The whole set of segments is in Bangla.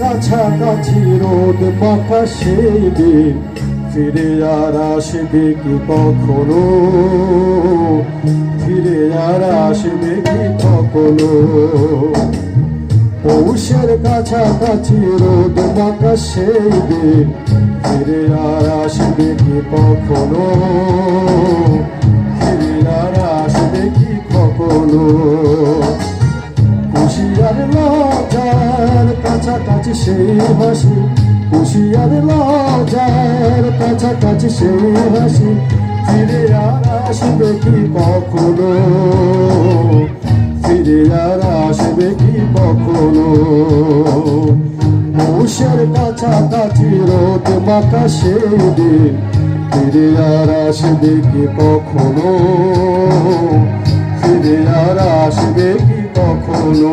কাছাকাছি রোদ মাখা সেই দিন ফিরে আর আসবে কি কখনো? ফিরে আর আসবে কি কখনো? পৌষের কাছাকাছি রোদ মাখা সেই দিন ফিরে আর আসবে কি কখনো? ফিরে আর আসবে কি কখনো? কাছাকাছি সেই হাসি, কুশিয়ার লজার কাছাকাছি সেই হাসি, ফিরে আর আসবে কি কখনো? ফিরে আর আসবে কি কখনো? পৌষের কাছাকাছি রোদ মাখা সেই দিন, ফিরে আর আসবে কি কখনো? ফিরে আর আসবে কি কখনো?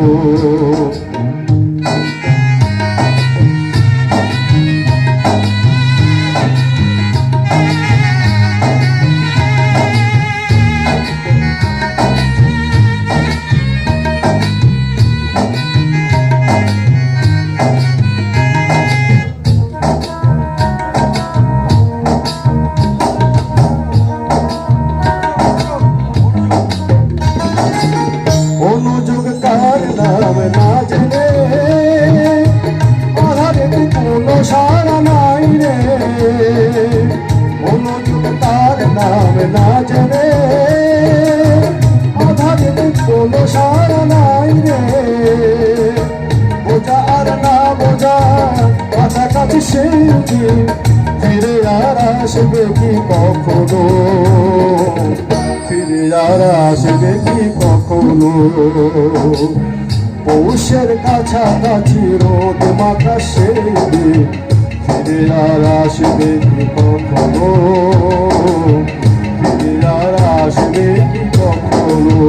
দিন ফিরে আর আসবে কি কখনো? ফিরে আর আসবে কি কখনো? পৌষের কাছাকাছি রোদ মাথা দিন ফিরে আর আসবে কি কখনো? ফিরে আর আসবে কি কখনো?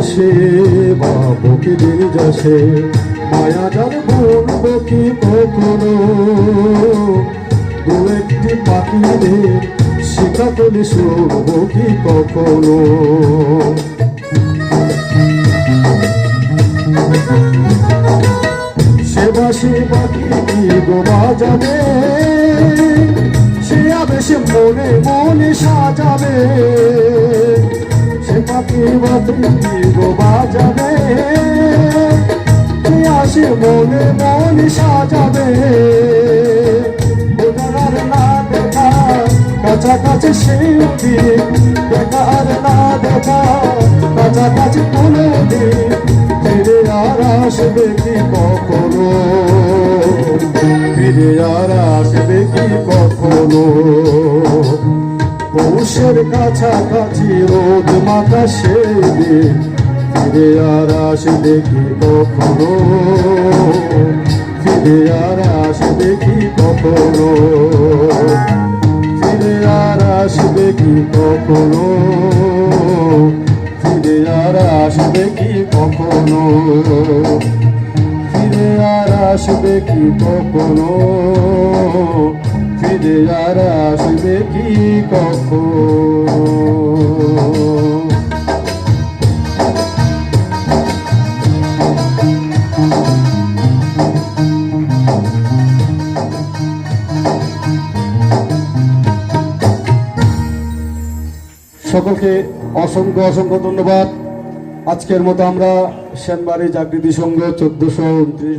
কথা সে ভাব কি দিন যাসে। মায়া যার বলব কি কখনো। দু একটি পাখিদের শিখা তুলি শুনব কি কখনো। সে বাসি পাখি কি গো বাজাবে গো বাজাবে আসে মনে মনে সাজাবে না দেখা কাছাকাছি দিন দেখা না দেখা কাছাকাছি কোনো ফিরে আর আসবে কি কখনো ফিরে আর আসবে কি কখনো পৌষের কাছাকাছি রোদ মাথা দিন ফিরে আর আসবে কি কখনো? ফিরে আর আসবে কি কখনো? ফিরে আর আসবে কি কখনো? ফিরে আর আসবে কি কখনো? ফিরে আর আসবে কি কখনো? সকলকে অসংখ্য অসংখ্য ধন্যবাদ। আজকের মতো আমরা সেনবাড়ি জাগৃতি সংঘ চোদ্দশো উনত্রিশ